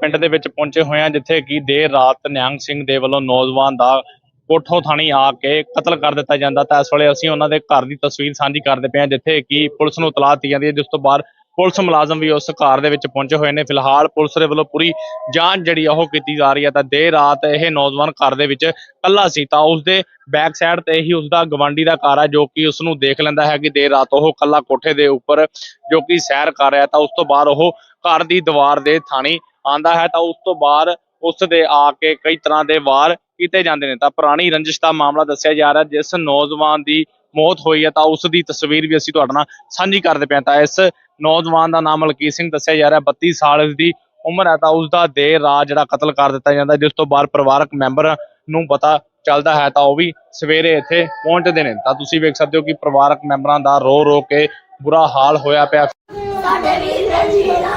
ਪਿੰਡ ਦੇ ਵਿੱਚ ਪਹੁੰਚੇ ਹੋਏ ਆ ਜਿੱਥੇ ਕਿ ਦੇਰ ਰਾਤ ਨਿਹੰਗ ਸਿੰਘ ਦੇ ਵੱਲੋਂ ਨੌਜਵਾਨ ਦਾ ਕੋਠੋ ਥਾਣੀ ਆ ਕੇ ਕਤਲ ਕਰ ਦਿੱਤਾ ਜਾਂਦਾ। ਤਾਂ ਇਸ ਵੇਲੇ ਅਸੀਂ ਉਹਨਾਂ ਦੇ ਘਰ ਦੀ ਤਸਵੀਰ ਸਾਂਝੀ ਕਰਦੇ ਪਏ ਹਾਂ, ਜਿੱਥੇ ਕਿ ਪੁਲਿਸ ਨੂੰ ਇਤਲਾਹ ਦਿੱਤੀ ਜਾਂਦੀ ਹੈ, ਜਿਸ ਤੋਂ ਬਾਅਦ ਪੁਲਿਸ ਮੁਲਾਜ਼ਮ ਵੀ ਉਸ ਘਰ ਦੇ ਵਿੱਚ ਪਹੁੰਚੇ ਹੋਏ ਨੇ। ਫਿਲਹਾਲ ਪੁਲਿਸ ਦੇ ਵੱਲੋਂ ਪੂਰੀ ਜਾਂਚ ਜਿਹੜੀ ਆ, ਉਹ ਕੀਤੀ ਜਾ ਰਹੀ ਹੈ। ਤਾਂ ਦੇਰ ਰਾਤ ਇਹ ਨੌਜਵਾਨ ਘਰ ਦੇ ਵਿੱਚ ਕੱਲਾ ਸੀ, ਤਾਂ ਉਸ ਦੇ ਬੈਕ ਸਾਈਡ ਤੇ ਹੀ ਉਸ ਦਾ ਗਵਾਂਡੀ ਦਾ ਘਰ ਹੈ ਜੋ ਕਿ ਉਸ ਨੂੰ ਦੇਖ ਲੈਂਦਾ ਹੈ ਕਿ ਦੇਰ ਰਾਤ ਉਹ ਕੱਲਾ ਕੋਠੇ ਦੇ ਉੱਪਰ ਜੋ ਕਿ ਸੈਰ ਕਰ ਰਿਹਾ ਤਾਂ ਉਸ ਤੋਂ ਬਾਅਦ ਉਹ ਘਰ ਦੀ ਦੀਵਾਰ ਦੇ ਥਾਣੀ ਆਂਦਾ ਹੈ ਤਾਂ ਉਸ ਤੋਂ ਬਾਅਦ ਉਸ ਦੇ ਆ ਕੇ ਕਈ ਤਰ੍ਹਾਂ ਦੇ ਵਾਰ ਕੀਤੇ ਜਾਂਦੇ ਨੇ। ਤਾਂ ਪੁਰਾਣੀ ਰੰਜਿਸ਼ ਦਾ ਮਾਮਲਾ ਦੱਸਿਆ ਜਾ ਰਿਹਾ, ਜਿਸ ਨੌਜਵਾਨ ਦੀ ਮੌਤ ਹੋਈ ਹੈ ਤਾਂ ਉਸ ਦੀ ਤਸਵੀਰ ਵੀ ਅਸੀਂ ਤੁਹਾਡੇ ਨਾਲ ਸਾਂਝੀ ਕਰਦੇ ਪਏ ਤਾਂ ਇਸ ਨੌਜਵਾਨ ਦਾ ਨਾਮ ਮਲਕੀਤ ਸਿੰਘ ਦੱਸਿਆ ਜਾ ਰਿਹਾ 32 ਸਾਲ ਇਸ ਦੀ ਉਮਰ ਹੈ ਤਾਂ ਉਸ ਦਾ ਦੇਰ ਰਾਤ ਜਿਹੜਾ ਕਤਲ ਕਰ ਦਿੱਤਾ ਜਾਂਦਾ, ਜਿਸ ਤੋਂ ਬਾਅਦ ਪਰਿਵਾਰਕ ਮੈਂਬਰ ਨੂੰ ਪਤਾ ਚੱਲਦਾ ਹੈ ਤਾਂ ਉਹ ਵੀ ਸਵੇਰੇ ਇੱਥੇ ਪਹੁੰਚਦੇ ਨੇ। ਤਾਂ ਤੁਸੀਂ ਵੇਖ ਸਕਦੇ ਹੋ ਕਿ ਪਰਿਵਾਰਕ ਮੈਂਬਰਾਂ ਦਾ ਰੋ ਰੋ ਕੇ ਬੁਰਾ ਹਾਲ ਹੋਇਆ ਪਿਆ। ਸਾਡੇ ਵੀਰ ਨੇ ਜੀਣਾ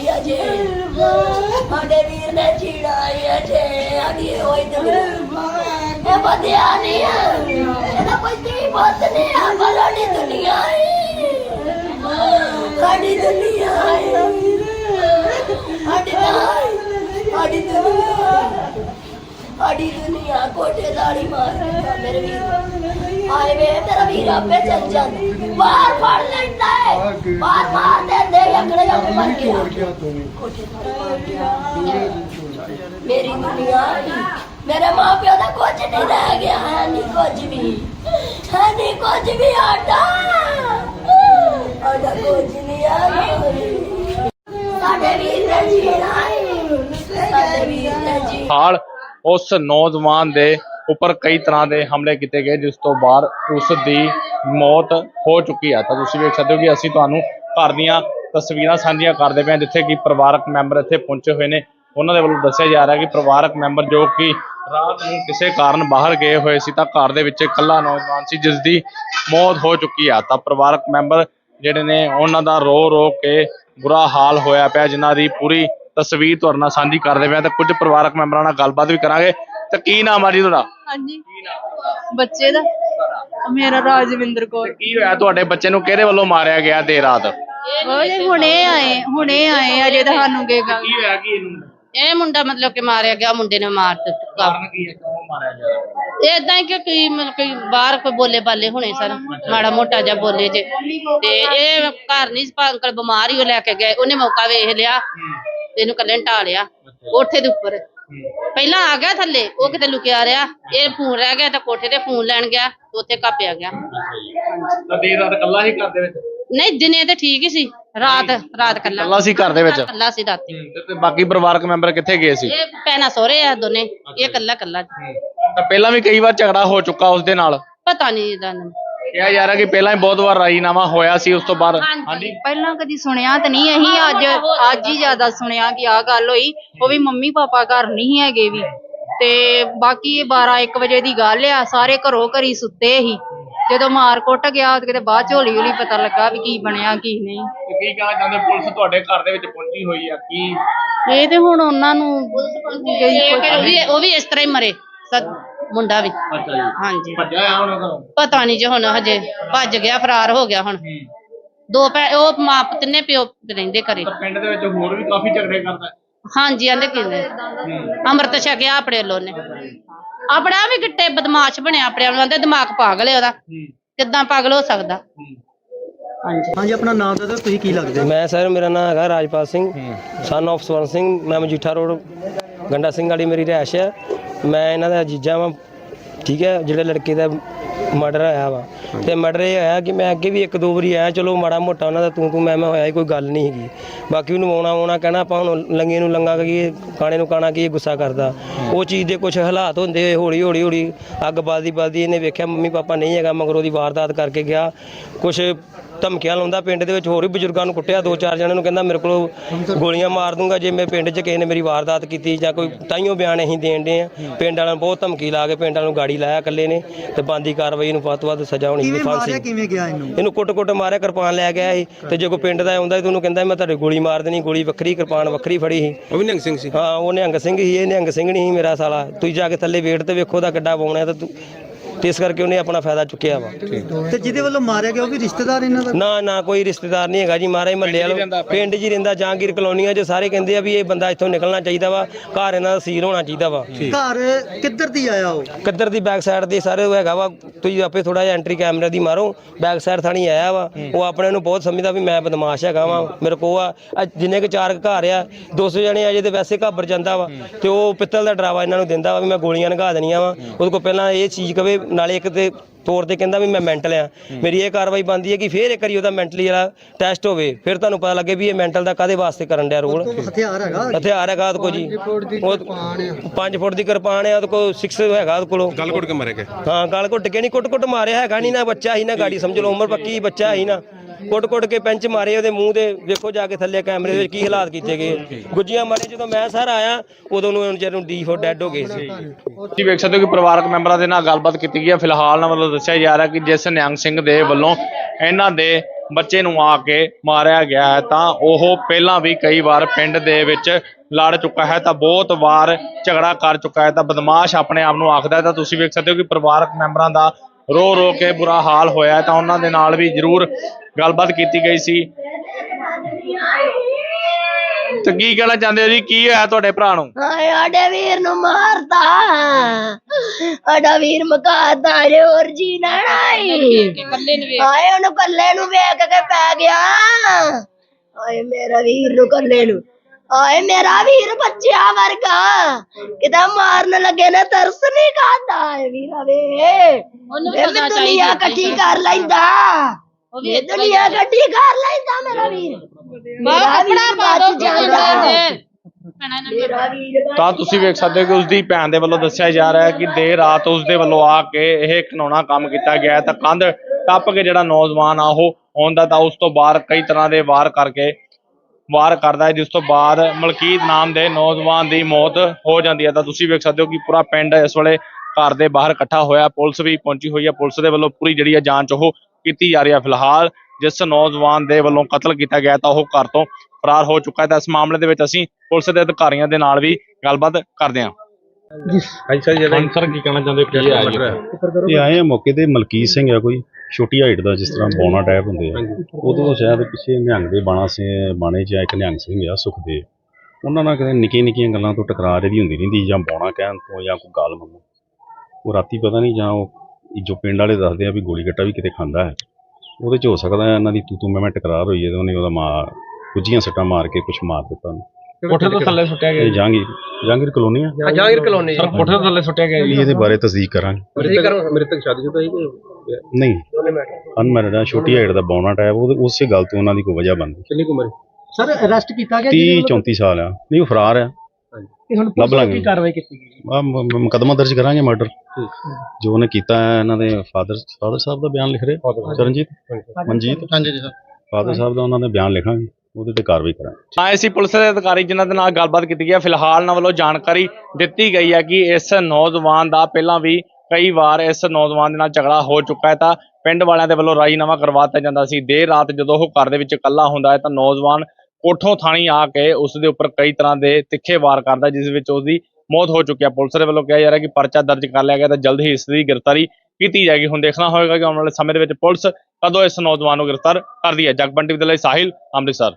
ਜੀਣਾ ਏ ਅਜੇ। ਸਾਡੇ ਵੀਰ ਨੇ ਜੀਣਾ ਏ ਅਜੇ। ਆਦੀ ਹੋਈ ਤੇ ਇਹ ਵਧਿਆ ਨਹੀਂ ਆ। ਇਹਦਾ ਕੋਈ ਦੀ ਬਸ ਨਹੀਂ ਆ। ਬਲਾੜੀ ਦੁਨੀਆ ਏ। ਸਾਡੀ ਦੁਨੀਆ ਏ। ਸਾਡੀ ਤਾਂ ਸਾਡੀ ਦੁਨੀਆ ਸਾਡੀ ਦੁਨੀਆ ਕੋਟੇ ਦਾੜੀ ਮਾਰ ਮੇਰੇ ਵੀਰ ਆਏ ਵੇ ਤੇਰਾ ਵੀਰ ਆਪੇ ਚੱਲ ਜਾਂਦਾ। ਬਾਹਰ ਫੜ ਲੈਂਦਾ ਹੈ ਬਾਹਰ ਮਾਰ ਦਿੰਦੇ ਅਗਲੇ ਆਪੇ ਮਰ ਗਿਆ। ਕੋਟੇ ਦਾੜੀ ਮਾਰ ਗਿਆ। ਮੇਰੀ ਦੁਨੀਆ। ਮੇਰੇ ਮਾਂ ਪਿਓ ਦਾ ਕੁਝ ਨਹੀਂ ਰਹਿ ਗਿਆ। ਹੈ ਨਹੀਂ ਕੁਝ ਵੀ। ਹੈ ਨਹੀਂ ਕੁਝ ਵੀ ਆਡਾ। ਆਡਾ ਕੁਝ ਨਹੀਂ ਆ ਸਾਡੇ ਵੀਰ ਨੇ ਜੀਣਾ ਏ। ਸਾਡੇ ਵੀਰ ਨੇ ਜੀਣਾ। ਹਾਲ ਉਸ ਨੌਜਵਾਨ ਦੇ ਉੱਪਰ ਕਈ ਤਰ੍ਹਾਂ ਦੇ ਹਮਲੇ ਕੀਤੇ ਗਏ, ਜਿਸ ਤੋਂ ਬਾਅਦ ਉਸ ਦੀ ਮੌਤ ਹੋ ਚੁੱਕੀ ਹੈ। ਤਾਂ ਤੁਸੀਂ ਵੇਖ ਸਕਦੇ ਹੋ ਕਿ ਅਸੀਂ ਤੁਹਾਨੂੰ ਘਰ ਦੀਆਂ ਤਸਵੀਰਾਂ ਸਾਂਝੀਆਂ ਕਰਦੇ ਪਏ ਹਾਂ, ਜਿੱਥੇ ਕਿ ਪਰਿਵਾਰਕ ਮੈਂਬਰ ਇੱਥੇ ਪਹੁੰਚੇ ਹੋਏ ਨੇ। ਉਹਨਾਂ ਦੇ ਵੱਲੋਂ ਦੱਸਿਆ ਜਾ ਰਿਹਾ ਕਿ ਪਰਿਵਾਰਕ ਮੈਂਬਰ ਜੋ ਕਿ ਰਾਤ ਨੂੰ ਕਿਸੇ ਕਾਰਨ ਬਾਹਰ ਗਏ ਹੋਏ ਸੀ, ਤਾਂ ਘਰ ਦੇ ਵਿੱਚ ਇਕੱਲਾ ਨੌਜਵਾਨ ਸੀ, ਜਿਸ ਦੀ ਮੌਤ ਹੋ ਚੁੱਕੀ ਆ ਤਾਂ ਪਰਿਵਾਰਕ ਮੈਂਬਰ ਜਿਹੜੇ ਨੇ, ਉਹਨਾਂ ਦਾ ਰੋ ਰੋ ਕੇ ਬੁਰਾ ਹਾਲ ਹੋਇਆ ਪਿਆ, ਜਿਨ੍ਹਾਂ ਦੀ ਪੂਰੀ ਤਸਵੀਰ ਤੁਹਾਡੇ ਨਾਲ ਸਾਂਝੀ ਕਰਦੇ ਪਏ ਹਾਂ। ਤੇ ਕੁਝ ਪਰਿਵਾਰਕ ਮੈਂਬਰਾਂ ਨਾਲ ਗੱਲਬਾਤ ਵੀ ਕਰਾਂਗੇ। ਤੇ ਕੀ ਨਾਮ ਆ ਜੀ ਤੁਹਾਡਾ? ਹਾਂਜੀ। ਬੱਚੇ ਦਾ। ਮੇਰਾ ਰਾਜਵਿੰਦਰ ਕੌਰ। ਕੀ ਹੋਇਆ? ਤੁਹਾਡੇ ਬੱਚੇ ਨੂੰ ਕਿਹਦੇ ਵੱਲੋਂ ਮਾਰਿਆ ਗਿਆ ਦੇਰ ਰਾਤ? ਜੀ ਹੁਣੇ ਆਏ ਹੁਣੇ ਆਏ ਅਜੇ ਤਾਂ ਸਾਨੂੰ ਕੀ ਗੱਲ ਕੀ ਹੋਇਆ? ਕੀ ਇਹਨੂੰ ਇਹ ਮੁੰਡਾ ਮਤਲਬ ਕਿ ਮਾਰਿਆ ਗਿਆ ਮੁੰਡੇ ਨੇ ਮਾਰ ਦਿੱਤਾ। ਕਾਰਨ ਕੀ ਹੈ? ਕਿਉਂ ਮਾਰਿਆ ਗਿਆ? ਇਦਾਂ ਹੀ ਕਿ ਕੋਈ ਮਤਲਬ ਕਿ ਬਾਹਰ ਕੋਈ ਬੋਲੇ ਬਾਲੇ ਹੋਣੇ ਸਨ। ਮਾੜਾ ਮੋਟਾ ਜਿਹਾ ਬੋਲੇ ਜੇ। ਤੇ ਇਹ ਘਰ ਨਹੀਂ ਸੀ ਅੰਕਲ ਬਿਮਾਰ ਹੀ ਉਹ ਲੈ ਕੇ ਗਏ। ਉਹਨੇ ਮੌਕਾ ਵੇਖ ਲਿਆ। ਤੇ ਇਹਨੂੰ ਕੱਲੇ ਢਾ ਲਿਆ। ਕੋਠੇ ਦੇ ਉੱਪਰ। ਪਹਿਲਾਂ ਆ ਗਿਆ ਥੱਲੇ ਉਹ ਕਿਤੇ ਲੁਕਿਆ ਰਿਹਾ। ਇਹ ਫੋਨ ਰਹਿ ਗਿਆ ਤਾਂ ਕੋਠੇ ਤੇ ਫੋਨ ਲੈਣ ਗਿਆ ਉੱਥੇ ਕਾਪਿਆ ਗਿਆ। ਤਾਂ ਦੇਰ ਰਾਤ ਇਕੱਲਾ ਹੀ ਘਰ ਦੇ ਵਿੱਚ? ਨਹੀਂ ਦਿਨੇ ਤੇ ਠੀਕ ਹੀ ਸੀ। ਰਾਤ ਰਾਤ ਕੱਲਾ ਇਕੱਲਾ ਸੀ ਘਰ ਦੇ ਵਿੱਚ? ਕੱਲਾ ਸੀ ਰਾਤੀ। ਤੇ- ਤੇ ਬਾਕੀ ਪਰਿਵਾਰਕ ਮੈਂਬਰ ਕਿੱਥੇ ਗਏ ਸੀ? ਇਹ ਪੈਣਾ ਸੋਹਰੇ ਆ ਦੋਨੇ। ਇਹ ਕੱਲਾ ਕੱਲਾ ਤਾਂ ਪਹਿਲਾਂ ਵੀ ਕਈ ਵਾਰ ਝਗੜਾ ਹੋ ਚੁੱਕਾ ਉਸ ਦੇ ਨਾਲ? ਪਤਾ ਨਹੀਂ ਇਹਦਾ ਨਾ। ਕਿਹਾ ਜਾ ਰਿਹਾ ਕਿ ਪਹਿਲਾਂ ਹੀ ਬਹੁਤ ਵਾਰ ਰਾਜੀਨਾਮਾ ਹੋਇਆ ਸੀ ਉਸ ਤੋਂ ਬਾਅਦ। ਹਾਂਜੀ ਪਹਿਲਾਂ ਕਦੀ ਸੁਣਿਆ ਤਾਂ ਨਹੀਂ ਅਸੀਂ ਅੱਜ ਅੱਜ ਹੀ ਜ਼ਿਆਦਾ ਸੁਣਿਆ ਕਿ ਆਹ ਗੱਲ ਹੋਈ। ਉਹ ਵੀ ਮੰਮੀ ਪਾਪਾ ਘਰ ਨਹੀਂ ਹੈਗੇ ਵੀ। ਤੇ ਬਾਕੀ ਇਹ 12 1 ਵਜੇ ਦੀ ਗੱਲ ਆ ਸਾਰੇ ਘਰੋਂ ਘਰੀ ਸੁੱਤੇ ਸੀ। ਜਦੋਂ ਮਾਰ ਕੁੱਟ ਗਿਆ ਤੇ ਕਿਤੇ ਬਾਅਦ ਚ ਹੌਲੀ ਹੌਲੀ ਪਤਾ ਲੱਗਾ ਵੀ ਕੀ ਬਣਿਆ ਕੀ ਨਹੀਂ। ਤੇ ਕੀ ਕਹਿਣਾ ਚਾਹੁੰਦੇ ਪੁਲਿਸ ਤੁਹਾਡੇ ਘਰ ਦੇ ਵਿੱਚ ਪਹੁੰਚੀ ਹੋਈ ਆ ਕੀ? ਇਹ ਤੇ ਹੁਣ ਉਹਨਾਂ ਨੂੰ ਉਹ ਵੀ ਉਹ ਵੀ ਇਸ ਤਰ੍ਹਾਂ ਹੀ ਮਰੇ। ਸਦ ਮੁੰਡਾ ਵੀ। ਅੱਛਾ ਜੀ। ਹਾਂਜੀ। ਭੱਜਿਆ ਆ ਉਹਨਾਂ ਘਰੋਂ ਪਤਾ ਨਹੀਂ ਜੇ ਹੁਣ ਹਜੇ ਭੱਜ ਗਿਆ ਫਰਾਰ ਹੋ ਗਿਆ ਹੁਣ। ਦੋ ਪੈ ਉਹ ਮਾਂ ਤਿੰਨੇ ਪਿਓ ਰਹਿੰਦੇ ਘਰੇ। ਤਾਂ ਪਿੰਡ ਦੇ ਵਿੱਚ ਹੋਰ ਵੀ ਕਾਫੀ ਝਗੜੇ ਕਰਦਾ ਹੈ। ਹਾਂਜੀ ਆਂਦੇ ਕਿੰਨੇ ਅੰਮ੍ਰਿਤ ਛਕਿਆ ਆਪਣੇ ਵੱਲੋਂ ਨੇ ਆਪਣਾ ਵੀ ਕਿੱਟੇ ਬਦਮਾਸ਼ ਬਣਿਆ ਆਪਣੇ ਵੱਲੋਂ ਆਂਦੇ ਦਿਮਾਗ ਪਾਗਲ ਹੈ ਉਹਦਾ। ਕਿੱਦਾਂ ਪਾਗਲ ਹੋ ਸਕਦਾ। ਹਾਂਜੀ। ਹਾਂਜੀ ਆਪਣਾ ਨਾਮ ਦੱਸੋ ਤੁਸੀਂ ਕੀ ਲੱਗਦੇ ਮੈਂ ਸਰ ਮੇਰਾ ਨਾਮ ਹੈਗਾ ਰਾਜਪਾਲ ਸਿੰਘ। ਸਨ of ਸਵਰਨ ਸਿੰਘ ਮੈਂ ਮਜੀਠਾ ਰੋਡ ਗੰਡਾ ਸਿੰਘ ਵਾਲੀ ਮੇਰੀ ਰਿਹਾਇਸ਼ ਹੈ। ਮੈਂ ਇਹਨਾਂ ਦਾ ਜੀਜਾ ਵਾਂ ਠੀਕ ਹੈ ਜਿਹੜੇ ਲੜਕੇ ਦਾ ਮਰਡਰ ਆਇਆ ਵਾ। ਤੇ ਮਰਡਰ ਇਹ ਆਇਆ ਕਿ ਮੈਂ ਅੱਗੇ ਵੀ ਇੱਕ ਦੋ ਵਾਰੀ ਆਇਆ, ਚਲੋ ਮਾੜਾ ਮੋਟਾ ਉਹਨਾਂ ਦਾ ਤੂੰ ਤੂੰ ਮੈਂ ਮੈਂ ਹੋਇਆ ਹੀ ਕੋਈ ਗੱਲ ਨਹੀਂ ਹੈਗੀ। ਬਾਕੀ ਉਹਨੂੰ ਆਉਣਾ ਆਉਣਾ ਕਹਿਣਾ ਆਪਾਂ ਹੁਣ ਲੰਗੇ ਨੂੰ ਲੰਗਾ ਕੀ ਕਾਣੇ ਨੂੰ ਕਾਣਾ ਕੀ ਗੁੱਸਾ ਕਰਦਾ। ਉਹ ਚੀਜ਼ ਦੇ ਕੁਝ ਹਾਲਾਤ ਹੁੰਦੇ ਹੋਏ ਹੌਲੀ ਹੌਲੀ ਹੌਲੀ ਅੱਗ ਬਲਦੀ ਬਲਦੀ ਇਹਨੇ ਵੇਖਿਆ ਮੰਮੀ ਪਾਪਾ ਨਹੀਂ ਹੈਗਾ, ਮਗਰ ਉਹਦੀ ਵਾਰਦਾਤ ਕਰਕੇ ਗਿਆ। ਕੁਝ ਧਮਕੀਆਂ ਲਾਉਂਦਾ ਪਿੰਡ ਦੇ ਵਿੱਚ, ਹੋਰ ਵੀ ਬਜ਼ੁਰਗਾਂ ਨੂੰ ਕੁੱਟਿਆ, ਦੋ ਚਾਰ ਜਣਿਆਂ ਨੂੰ ਕਹਿੰਦਾ ਮੇਰੇ ਕੋਲ ਗੋਲੀਆਂ ਮਾਰ ਦੂੰਗਾ ਜੇ ਮੈਂ ਪਿੰਡ 'ਚ ਕਿਸੇ ਨੇ ਮੇਰੀ ਵਾਰਦਾਤ ਕੀਤੀ ਜਾਂ ਕੋਈ ਤਾਈਓ ਬਿਆਨ ਅਸੀਂ ਦੇਣ ਦੇ ਆ। ਪਿੰਡ ਵਾਲਿਆਂ ਨੂੰ ਬਹੁਤ ਧਮਕੀ ਲਾ ਕੇ ਪਿੰਡ ਵਾਲਿਆਂ ਨੂੰ ਗਾੜੀ ਲਾਇਆ ਇਕੱਲੇ ਨੇ ਤੇ ਬੰਦੀ ਕਰ ਕਾਰਵਾਈ ਨੂੰ ਵੱਧ ਤੋਂ ਵੱਧ ਸਜ਼ਾ ਹੋਣੀ ਕਿਵੇਂ ਮਾਰਿਆ ਫਾਂਸੀ ਕਿਵੇਂ ਗਿਆ ਇਹਨੂੰ? ਇਹਨੂੰ ਕੁੱਟ-ਕੁੱਟ ਮਾਰਿਆ ਕਿਰਪਾਨ ਲੈ ਗਿਆ ਸੀ। ਤੇ ਜੇ ਕੋਈ ਪਿੰਡ ਦਾ ਆਉਂਦਾ ਸੀ ਤੇ ਉਹਨੂੰ ਕਹਿੰਦਾ ਮੈਂ ਤੁਹਾਡੇ ਗੋਲੀ ਮਾਰ ਦੇਣੀ ਗੋਲੀ ਵੱਖਰੀ ਕਿਰਪਾਨ ਵੱਖਰੀ ਫੜੀ ਸੀ। ਉਹ ਵੀ ਨਿਹੰਗ ਸਿੰਘ ਸੀ? ਹਾਂ ਉਹ ਨਿਹੰਗ ਸਿੰਘ ਸੀ ਇਹ ਨਿਹੰਗ ਸਿੰਘ ਨਹੀਂ ਸੀ ਮੇਰਾ ਸਾਲਾ। ਤੁਸੀਂ ਜਾ ਕੇ ਥੱਲੇ ਵੇਟ ਤੇ ਵੇਖੋ ਦਾ ਕਿੱਡਾ ਪਾਉਣਾ ਤਾਂ ਤੂੰ ਤੇ ਇਸ ਕਰਕੇ ਉਹਨੇ ਆਪਣਾ ਫਾਇਦਾ ਚੁੱਕਿਆ ਵਾ। ਤੇ ਜਿਹਦੇ ਵੱਲੋਂ ਮਾਰਿਆ ਗਿਆ ਉਹ ਵੀ ਰਿਸ਼ਤੇਦਾਰ ਇਹਨਾਂ ਦਾ? ਨਾ ਨਾ ਕੋਈ ਰਿਸ਼ਤੇਦਾਰ ਨਹੀਂ ਹੈਗਾ ਜੀ। ਮਹਾਰਾਜ ਮੱਲੇ ਵਾਲਾ ਪਿੰਡ ਹੀ ਰਹਿੰਦਾ ਜਾਂਗੀਰ ਕਲੋਨੀਆਂ 'ਚ ਸਾਰੇ ਕਹਿੰਦੇ ਆ ਵੀ ਇਹ ਬੰਦਾ ਇੱਥੋਂ ਨਿਕਲਣਾ ਚਾਹੀਦਾ ਵਾ ਘਰ ਇਹਨਾਂ ਦਾ ਸੀਲ ਹੋਣਾ ਚਾਹੀਦਾ ਵਾ। ਘਰ ਕਿੱਧਰ ਦੀ ਆਇਆ ਉਹ? ਕਿੱਧਰ ਦੀ ਬੈਕ ਸਾਈਡ ਦੇ ਸਾਰੇ ਉਹ ਹੈਗਾ ਵਾ ਤੁਸੀਂ ਆਪੇ ਥੋੜਾ ਜਿਹਾ ਐਂਟਰੀ ਕੈਮਰੇ ਦੀ ਮਾਰੋ ਬੈਕ ਸਾਈਡ ਥਾਣੀ ਆਇਆ ਵਾ। ਉਹ ਆਪਣੇ ਨੂੰ ਬਹੁਤ ਸਮਝਦਾ ਵੀ ਮੈਂ ਬਦਮਾਸ਼ ਹੈਗਾ ਵਾ ਮੇਰੇ ਕੋ ਆ। ਜਿੰਨੇ ਕੁ ਚਾਰ ਕੁ ਘਰ ਆ 200 ਜਣੇ ਆ ਜੇ ਤੇ ਵੈਸੇ ਘਾਬਰ ਜਾਂਦਾ ਵਾ ਤੇ ਉਹ ਪਿੱਤਲ ਦਾ ਡਰਾਵਾ ਇਹਨਾਂ ਨੂੰ ਦਿੰਦਾ ਵਾ ਵੀ ਮੈਂ ਗੋਲੀਆਂ ਨਗਾ ਦੇਣੀਆਂ ਵਾ। ਉਹਦੇ ਕੋਲ ਪਹਿਲਾਂ ਇਹ ਚੀਜ਼ ਕਵੇ ਨਾਲੇ ਇੱਕ ਤੇ ਤੌਰ ਤੇ ਕਹਿੰਦਾ ਵੀ ਮੈਂ ਮੈਂਟਲ ਆ। ਮੇਰੀ ਇਹ ਕਾਰਵਾਈ ਬੰਦੀ ਹੈ ਕਿ ਫੇਰ ਇੱਕ ਵਾਰੀ ਉਹਦਾ ਮੈਂਟਲੀ ਵਾਲਾ ਟੈਸਟ ਹੋਵੇ ਫਿਰ ਤੁਹਾਨੂੰ ਪਤਾ ਲੱਗੇ ਵੀ ਇਹ ਮੈਂਟਲ ਦਾ ਕਾਦੇ ਵਾਸਤੇ ਕਰਨ ਡਿਆ ਰੋਲ। ਹਥਿਆਰ ਹੈਗਾ ਹਥਿਆਰ ਹੈਗਾ ਉਹਦੇ ਕੋਲ ਜੀ। ਉਹ 5 ਫੁੱਟ ਦੀ ਕਿਰਪਾਨ ਹੈ ਉਹਦੇ ਕੋਲ 6 ਹੈਗਾ ਉਹਦੇ ਕੋਲ। ਗੱਲ ਘੁੱਟ ਕੇ ਮਾਰੇ ਗਏ? ਹਾਂ ਗਲ ਘੁੱਟ ਕੇ ਨਹੀਂ ਕੁੱਟ-ਕੁੱਟ ਮਾਰਿਆ ਹੈਗਾ ਨਹੀਂ ਨਾ ਬੱਚਾ ਹੀ ਨਾ ਗਾੜੀ ਸਮਝ ਲਓ ਉਮਰ ਪੱਕੀ ਬੱਚਾ ਹੀ ਨਾ। ਕੁੱਟ-ਕੁੱਟ ਕੇ ਪੈਂਚ ਮਾਰੇ ਉਹਦੇ ਮੂੰਹ ਤੇ ਵੇਖੋ ਜਾ ਕੇ ਥੱਲੇ ਕੈਮਰੇ ਦੇ ਵਿੱਚ ਕੀ ਹਾਲਾਤ ਕੀਤੇ ਗਏ। ਗੁੱਜੀਆਂ ਮਾਰੇ ਜਦੋਂ ਮੈਂ ਸਰ ਆਇਆ ਉਦੋਂ ਨੂੰ ਉਹਨਾਂ ਨੂੰ ਡੀ ਫੋਰ ਡੈਡ ਹੋ ਗਏ ਸੀ। ਤੁਸੀਂ ਵੇਖ ਸਕਦੇ ਹੋ ਕਿ ਪਰਿਵਾਰਕ ਮੈਂਬਰਾਂ ਦੇ ਨਾਲ ਗੱਲਬਾਤ ਕੀਤੀ ਗਈ ਹੈ। ਫਿਲਹਾਲ ਨਾਲ ਵੱਲੋਂ ਦੱਸਿਆ ਜਾ ਰਿਹਾ ਕਿ ਜਿਸ ਨਿਹੰਗ ਸਿੰਘ ਦੇ ਵੱਲੋਂ ਇਹਨਾਂ ਦੇ ਬੱਚੇ ਨੂੰ ਆ ਕੇ ਮਾਰਿਆ ਗਿਆ ਹੈ ਤਾਂ ਉਹ ਪਹਿਲਾਂ ਵੀ ਕਈ ਵਾਰ ਪਿੰਡ ਦੇ ਵਿੱਚ ਲੜ ਚੁੱਕਾ ਹੈ ਤਾਂ ਬਹੁਤ ਵਾਰ ਝਗੜਾ ਕਰ ਚੁੱਕਾ ਹੈ ਤਾਂ ਬਦਮਾਸ਼ ਆਪਣੇ ਆਪ ਨੂੰ ਆਖਦਾ ਹੈ। ਤਾਂ ਤੁਸੀਂ ਵੇਖ ਸਕਦੇ ਹੋ ਕਿ ਪਰਿਵਾਰਕ ਮੈਂਬਰਾਂ ਦਾ ਰੋ ਰੋ ਕੇ ਬੁਰਾ ਹਾਲ ਹੋਇਆ ਹੈ ਤਾਂ ਉਹਨਾਂ ਦੇ ਨਾਲ ਵੀ ਜ਼ਰੂਰ ਗੱਲਬਾਤ ਕੀਤੀ ਗਈ ਸੀ। ਤੇ ਕੀ ਕਹਿਣਾ ਚਾਹੁੰਦੇ ਹੋ ਜੀ? ਕੀ ਹੋਇਆ ਤੁਹਾਡੇ ਭਰਾ ਨੂੰ? ਹਾਏ ਸਾਡੇ ਵੀਰ ਨੂੰ ਮਾਰਤਾ। ਸਾਡਾ ਵੀਰ ਮਕਾਤਾ ਰੇ ਹੋਰ ਜੀ ਨਾ ਨਹੀਂ ਇਕੱਲੇ ਨੂੰ ਵੇਖ। ਹਾਏ ਉਹਨੂੰ ਕੱਲੇ ਨੂੰ ਵੇਖ ਕੇ ਪੈ ਗਿਆ। ਹਾਏ ਮੇਰਾ ਵੀਰ ਨੂੰ ਕੱਲੇ ਨੂੰ। ਹਾਏ ਮੇਰਾ ਵੀਰ ਬੱਚਿਆ ਵਰਗਾ। ਕਿਦਾ ਮਾਰਨ ਲੱਗੇ ਨੇ ਤਰਸ ਨਹੀਂ ਖਾਂਦਾ। ਹਾਏ ਵੀਰਾ ਵੇ। ਉਹਨੂੰ ਦੁਨੀਆ ਚਾਹੀਦੀ ਇਕੱਠੀ ਕਰ ਲੈਂਦਾ। ਉਹ ਵੀ ਇਹ ਦੁਨੀਆ ਇਕੱਠੀ ਕਰ ਲੈਂਦਾ ਮੇਰਾ ਵੀਰ। ਮੇਰਾ ਵੀਰ ਬਚ ਜਾਂਦਾ। ਮੇਰਾ ਵੀਰ ਬਚ ਤਾਂ ਤੁਸੀਂ ਵੇਖ ਸਕਦੇ ਹੋ ਕਿ ਉਸ ਦੀ ਭੈਣ ਦੇ ਵੱਲੋਂ ਦੱਸਿਆ ਜਾ ਰਿਹਾ ਹੈ ਕਿ ਦੇਰ ਰਾਤ ਉਸ ਦੇ ਵੱਲੋਂ ਆ ਕੇ ਇਹ ਘਿਨਾਉਣਾ ਕੰਮ ਕੀਤਾ ਗਿਆ ਹੈ। ਤਾਂ ਕੰਧ ਟੱਪ ਕੇ ਜਿਹੜਾ ਨੌਜਵਾਨ ਆ ਉਹ ਆਉਂਦਾ ਤਾਂ ਉਸ ਤੋਂ ਬਾਅਦ ਕਈ ਤਰ੍ਹਾਂ ਦੇ ਵਾਰ ਕਰਕੇ ਵਾਰ ਕਰਦਾ ਹੈ ਜਿਸ ਤੋਂ ਬਾਅਦ ਮਲਕੀਤ ਨਾਮ ਦੇ ਨੌਜਵਾਨ ਦੀ ਮੌਤ ਹੋ ਜਾਂਦੀ ਹੈ। ਤਾਂ ਤੁਸੀਂ ਵੇਖ ਸਕਦੇ ਹੋ ਕਿ ਪੂਰਾ ਪਿੰਡ ਇਸ ਵੇਲੇ ਘਰ ਦੇ ਬਾਹਰ ਇਕੱਠਾ ਹੋਇਆ ਪੁਲਿਸ ਵੀ ਪਹੁੰਚੀ ਹੋਈ ਹੈ। ਪੁਲਿਸ ਦੇ ਵੱਲੋਂ ਪੂਰੀ ਜਿਹੜੀ ਹੈ ਜਾਂਚ ਉਹ ਕੀਤੀ ਜਾ ਰਹੀ ਹੈ। ਫਿਲਹਾਲ ਜਿਸ ਨੌਜਵਾਨ ਦੇ ਵੱਲੋਂ ਕਤਲ ਕੀਤਾ ਗਿਆ ਤਾਂ ਉਹ ਘਰ ਤੋਂ ਫਰਾਰ ਹੋ ਚੁੱਕਾ ਹੈ। ਤਾਂ ਇਸ ਮਾਮਲੇ ਦੇ ਵਿੱਚ ਅਸੀਂ ਪੁਲਿਸ ਦੇ ਅਧਿਕਾਰੀਆਂ ਦੇ ਨਾਲ ਵੀ ਗੱਲਬਾਤ ਕਰਦੇ ਹਾਂ। ਹਾਂਜੀ ਸਰ ਜਿਹੜਾ ਸਰ ਕੀ ਕਹਿਣਾ ਚਾਹੁੰਦੇ ਕੀ ਹੈ ਜੀ? ਇਹ ਆਏ ਆ ਮੌਕੇ ਤੇ ਮਲਕੀਤ ਸਿੰਘ ਆ ਕੋਈ ਛੋਟੀ ਹਾਈਟ ਦਾ ਜਿਸ ਤਰ੍ਹਾਂ ਬੌਣਾ ਟਾਈਪ ਹੁੰਦੇ ਆ। ਉਦੋਂ ਸ਼ਾਇਦ ਪਿੱਛੇ ਨਿਹੰਗ ਦੇ ਬਾਣਾ ਸੇ ਬਾਣੇ 'ਚ ਆ ਇੱਕ ਨਿਹੰਗ ਸਿੰਘ ਆ ਸੁਖਦੇਵ ਉਹਨਾਂ ਨਾਲ ਕਿਤੇ ਨਿੱਕੀਆਂ ਨਿੱਕੀਆਂ ਗੱਲਾਂ ਤੋਂ ਟਕਰਾਰ ਇਹਦੀ ਹੁੰਦੀ ਰਹਿੰਦੀ ਜਾਂ ਬੌਣਾ ਕਹਿਣ ਤੋਂ ਜਾਂ ਕੋਈ ਗਾਲ ਮੰਨੋ ਉਹ ਰਾਤੀ ਪਤਾ ਨਹੀਂ ਜਾਂ ਉਹ ਜੋ ਪਿੰਡ ਵਾਲੇ ਦੱਸਦੇ ਆ ਵੀ ਗੋਲੀ ਗੱਟਾ ਵੀ ਕਿਤੇ ਖਾਂਦਾ ਹੈ ਉਹਦੇ 'ਚ ਹੋ ਸਕਦਾ ਹੈ ਇਹਨਾਂ ਦੀ ਤੂੰ ਤੂੰ ਮੈਂ ਮੈਂ ਟਕਰਾਰ ਹੋਈ ਹੈ ਤੇ ਉਹਨੇ ਉਹਦਾ ਮਾਰ ਕੁੱਜੀਆਂ ਸੱਟਾਂ ਮਾਰ ਕੇ ਕੁਛ ਮਾਰ ਦਿੱਤਾ ਉਹਨੂੰ। ਕੋਠੇ ਤੋਂ ਥੱਲੇ ਸੁੱਟਿਆ ਗਿਆ ਇਹ ਜਹਾਂਗੀਰ ਕਲੋਨੀ ਆ? ਜਾਗਿਰ ਕਲੋਨੀ ਸਰ ਕੋਠੇ ਤੋਂ ਥੱਲੇ ਸੁੱਟਿਆ ਗਿਆ ਜੀ। ਇਹਦੇ ਬਾਰੇ ਤਸਦੀਕ ਕਰਾਂਗੇ। ਮੇਰੇ ਤੱਕ ਸ਼ਾਦੀशुदा ਹੀ ਨਹੀਂ। ਅਨਮੈਰਿਡ ਆ ਛੋਟੀ ਹਾਈਟ ਦਾ ਬੌਣਾ ਟਾਈਪ ਉਹਦੇ ਉਸੇ ਗੱਲ ਤੋਂ ਉਹਨਾਂ ਦੀ ਕੋਈ ਵਜ੍ਹਾ ਬਣਦੀ। ਕਿੰਨੀ ਕੁ ਉਮਰ? ਸਰ ਅਰੈਸਟ ਕੀਤਾ ਗਿਆ 30 34 ਸਾਲ ਆ। ਨਹੀਂ ਉਹ ਫਰਾਰ ਆ। ਤੇ ਹੁਣ ਲੱਭ ਪੁਲਿਸ ਲਾਂਗੇ। ਕੀ ਕਾਰਵਾਈ ਕੀਤੀ ਗਈ? ਆ ਮੁਕੱਦਮਾ ਦਰਜ ਕਰਾਂਗੇ ਮਰਡਰ। ਜੋ ਉਹਨੇ ਕੀਤਾ ਹੈ ਇਹਨਾਂ ਦੇ ਫਾਦਰ ਫਾਦਰ ਸਾਹਿਬ ਦਾ ਬਿਆਨ ਲਿਖ ਰਹੇ? ਚਰਨਜੀਤ? ਮਨਜੀਤ? ਹਾਂਜੀ ਜੀ ਫਾਦਰ ਸਾਹਿਬ ਦਾ ਉਹਨਾਂ ਦੇ ਬਿਆਨ ਲਿਖਾਂਗੇ ਉਹਦੇ ਤੇ ਕਾਰਵਾਈ ਕਰਾਂਗੇ। ਆਏ ਸੀ ਪੁਲਿਸ ਦੇ ਅਧਿਕਾਰੀ ਜਿਨ੍ਹਾਂ ਦੇ ਨਾਲ ਗੱਲਬਾਤ ਕੀਤੀ ਗਈ ਹੈ ਫਿਲਹਾਲ ਨਾਲ ਵੱਲੋਂ ਜਾਣਕਾਰੀ ਦਿੱਤੀ ਗਈ ਹੈ ਕਿ ਇਸ ਨੌਜਵਾਨ ਦਾ ਪਹਿਲਾਂ ਵੀ ਕਈ ਵਾਰ ਇਸ ਨੌਜਵਾਨ ਦੇ ਨਾਲ ਝਗੜਾ ਹੋ ਚੁੱਕਾ ਹੈ ਤਾਂ ਪਿੰਡ ਵਾਲਿਆਂ ਦੇ ਵੱਲੋਂ ਰਾਜੀਨਾਮਾ ਕਰਵਾ ਦਿੱਤਾ ਜਾਂਦਾ ਸੀ। ਦੇਰ ਰਾਤ ਜਦੋਂ ਉਹ ਘਰ ਦੇ ਵਿੱਚ ਇਕੱਲਾ ਹੁੰਦਾ ਹੈ ਤਾਂ ਨੌਜਵਾਨ ਕੋਠੋਂ ਥਾਣੀ ਆ ਕੇ ਉਸ ਦੇ ਉੱਪਰ ਕਈ ਤਰ੍ਹਾਂ ਦੇ ਤਿੱਖੇ ਵਾਰ ਕਰਦਾ, ਜਿਸ ਵਿੱਚ ਉਸ ਦੀ ਮੌਤ ਹੋ ਚੁੱਕੀ ਹੈ ਪੁਲਿਸ ਦੇ ਵੱਲੋਂ ਕਿਹਾ ਜਾ ਰਿਹਾ ਕਿ ਪਰਚਾ ਦਰਜ ਕਰ ਲਿਆ ਗਿਆ ਤਾਂ ਜਲਦ ਹੀ ਇਸ ਦੀ ਗ੍ਰਿਫਤਾਰੀ ਕੀਤੀ ਜਾਏਗੀ। ਹੁਣ ਦੇਖਣਾ ਹੋਵੇਗਾ ਕਿ ਆਉਣ ਵਾਲੇ ਸਮੇਂ ਦੇ ਵਿੱਚ ਪੁਲਿਸ ਕਦੋਂ ਇਸ ਨੌਜਵਾਨ ਨੂੰ ਗ੍ਰਿਫਤਾਰ ਕਰਦੀ ਹੈ। ਜਗਬੰਟੀ ਦੇ ਲਈ ਸਾਹਿਲ ਅੰਮ੍ਰਿਤਸਰ।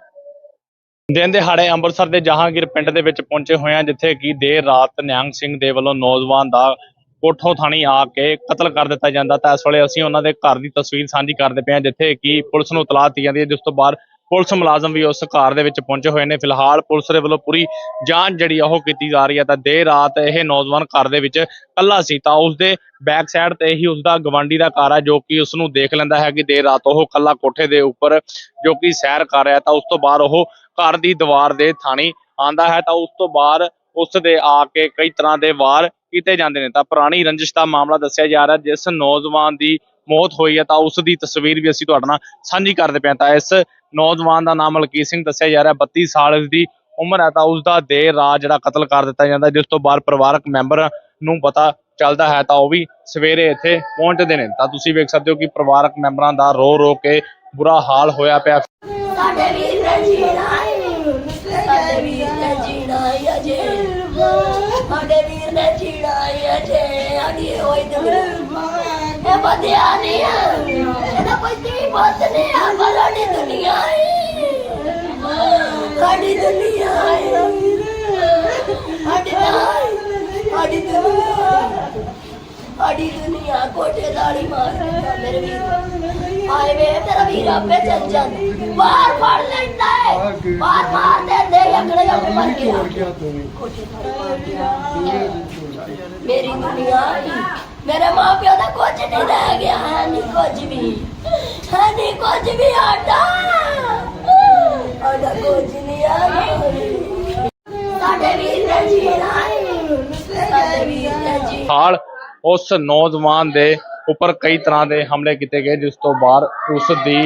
ਦਿਨ ਦਿਹਾੜੇ ਅੰਮ੍ਰਿਤਸਰ ਦੇ ਜਹਾਂਗੀਰ ਪਿੰਡ ਦੇ ਵਿੱਚ ਪਹੁੰਚੇ ਹੋਏ ਹਾਂ, ਜਿੱਥੇ ਕਿ ਦੇਰ ਰਾਤ ਨਿਹੰਗ ਸਿੰਘ ਦੇ ਵੱਲੋਂ ਨੌਜਵਾਨ ਦਾ ਕੋਠੋਂ ਥਾਣੀ ਆ ਕੇ ਕਤਲ ਕਰ ਦਿੱਤਾ ਜਾਂਦਾ। ਤਾਂ ਇਸ ਵੇਲੇ ਅਸੀਂ ਉਹਨਾਂ ਦੇ ਘਰ ਦੀ ਤਸਵੀਰ ਸਾਂਝੀ ਕਰਦੇ ਪਏ ਹਾਂ, ਜਿੱਥੇ ਕਿ ਪੁਲਿਸ ਨੂੰ ਇਤਲਾਹ ਦਿੱਤੀ ਜਾਂਦੀ ਹੈ, ਜਿਸ ਤੋਂ ਬਾਅਦ ਪੁਲਿਸ ਮੁਲਾਜ਼ਮ ਵੀ ਉਸ ਘਰ ਦੇ ਵਿੱਚ ਪਹੁੰਚੇ ਹੋਏ ਨੇ। ਫਿਲਹਾਲ ਪੁਲਿਸ ਦੇ ਵੱਲੋਂ ਪੂਰੀ ਜਾਂਚ ਜਿਹੜੀ ਉਹ ਕੀਤੀ ਜਾ ਰਹੀ ਹੈ ਤਾਂ ਦੇਰ ਰਾਤ ਇਹ ਨੌਜਵਾਨ ਘਰ ਦੇ ਵਿੱਚ ਇਕੱਲਾ ਸੀ ਤਾਂ ਉਸ ਦੇ ਬੈਕ ਸਾਈਡ ਤੇ ਹੀ ਉਸ ਦਾ ਗਵਾਂਡੀ ਦਾ ਘਰ ਹੈ ਜੋ ਕਿ ਉਸ ਨੂੰ ਦੇਖ ਲੈਂਦਾ ਹੈ ਕਿ ਦੇਰ ਰਾਤ ਉਹ ਕੱਲਾ ਕੋਠੇ ਦੇ ਉੱਪਰ ਜੋ ਕਿ ਸੈਰ ਕਰ ਰਿਹਾ ਤਾਂ ਉਸ ਤੋਂ ਬਾਅਦ ਉਹ ਘਰ ਦੀ ਦੀਵਾਰ ਦੇ ਥਾਣੀ ਆਂਦਾ ਹੈ ਤਾਂ ਉਸ ਤੋਂ ਬਾਅਦ ਉਸ ਦੇ ਆ ਕੇ ਕਈ ਤਰ੍ਹਾਂ ਦੇ ਵਾਰ ਕੀਤੇ ਜਾਂਦੇ ਨੇ। ਤਾਂ ਪੁਰਾਣੀ ਰੰਜਿਸ਼ ਦਾ ਮਾਮਲਾ ਦੱਸਿਆ ਜਾ ਰਿਹਾ ਜਿਸ ਨੌਜਵਾਨ ਦੀ ਮੌਤ ਹੋਈ ਹੈ ਤਾਂ ਉਸ ਦੀ ਤਸਵੀਰ ਵੀ ਅਸੀਂ ਤੁਹਾਡੇ ਨਾਲ ਸਾਂਝੀ ਕਰਦੇ ਪਏ ਤਾਂ ਇਸ ਨੌਜਵਾਨ ਦਾ ਨਾਮ ਮਲਕੀਤ ਸਿੰਘ ਦੱਸਿਆ ਜਾ ਰਿਹਾ 32 ਸਾਲ ਦੀ ਉਮਰ ਹੈ ਤਾਂ ਉਸ ਦਾ ਦੇਰ ਰਾਤ ਜਿਹੜਾ ਕਤਲ ਕਰ ਦਿੱਤਾ ਜਾਂਦਾ, ਜਿਸ ਤੋਂ ਬਾਅਦ ਪਰਿਵਾਰਕ ਮੈਂਬਰ ਨੂੰ ਪਤਾ ਚੱਲਦਾ ਹੈ ਤਾਂ ਉਹ ਵੀ ਸਵੇਰੇ ਇੱਥੇ ਪਹੁੰਚਦੇ ਨੇ। ਤਾਂ ਤੁਸੀਂ ਵੇਖ ਸਕਦੇ ਹੋ ਕਿ ਪਰਿਵਾਰਕ ਮੈਂਬਰਾਂ ਦਾ ਰੋ ਰੋ ਕੇ ਬੁਰਾ ਹਾਲ ਹੋਇਆ ਪਿਆ। ਸਾਡੇ ਵੀਰ ਨੇ ਜੀਣਾ ਸਾਡੇ ਵੀਰ ਨੇ ਜੀਣਾ ਅਜੇ। ਸਾਡੇ ਵੀਰ ਨੇ ਜੀਣਾ ਅਜੇ। ਆਦੀ ਹੋਈ ਤੇ ਵਧਿਆ ਨਹੀਂ ਇਹਦਾ ਕੋਈ ਦੀ ਬਾਤ ਨਹੀਂ ਆ ਬਲਾਡੀ ਦੁਨੀਆ ਹੈ। ਸਾਡੀ ਦੁਨੀਆ ਹੈ। ਸਾਡੀ ਸਾਡੀ ਦੁਨੀਆ ਸਾਡੀ ਦੁਨੀਆ ਕੋਟੇ ਦਾੜੀ ਮਾਰ ਰਿਹਾ ਮੇਰੇ ਵੀਰ। ਆਏ ਵੇ ਤੇਰਾ ਵੀਰ ਆਪੇ ਚੱਲ ਜਾਂਦਾ। ਬਾਹਰ ਫੜ ਲੈਂਦਾ ਹੈ ਬਾਹਰ ਮਾਰ ਦੇ ਦੇ ਅਗਲੇ ਅਗਲੇ ਮਰ ਗਿਆ ਕੋਟੇ ਦਾੜੀ ਮਾਰ ਗਿਆ ਮੇਰੀ ਦੁਨੀਆ ਮੇਰੇ ਮਾਂ ਦਾ ਕੁਝ ਨਹੀਂ ਰਹਿ ਗਿਆ ਹੈ ਨਹੀਂ ਕੁਝ ਵੀ ਹੈ ਨਹੀਂ ਕੁਝ ਵੀ ਆਟਾ ਆਟਾ ਕੁਝ ਨਹੀਂ ਆ ਸਾਡੇ ਵੀਰ ਨੇ ਜੀਣਾ ਸਾਡੇ ਵੀਰ ਨੇ ਜੀਣਾ ਹਾਲ ਉਸ ਨੌਜਵਾਨ ਦੇ ਉੱਪਰ ਕਈ ਤਰ੍ਹਾਂ ਦੇ ਹਮਲੇ ਕੀਤੇ ਗਏ ਜਿਸ ਤੋਂ ਬਾਅਦ ਉਸ ਦੀ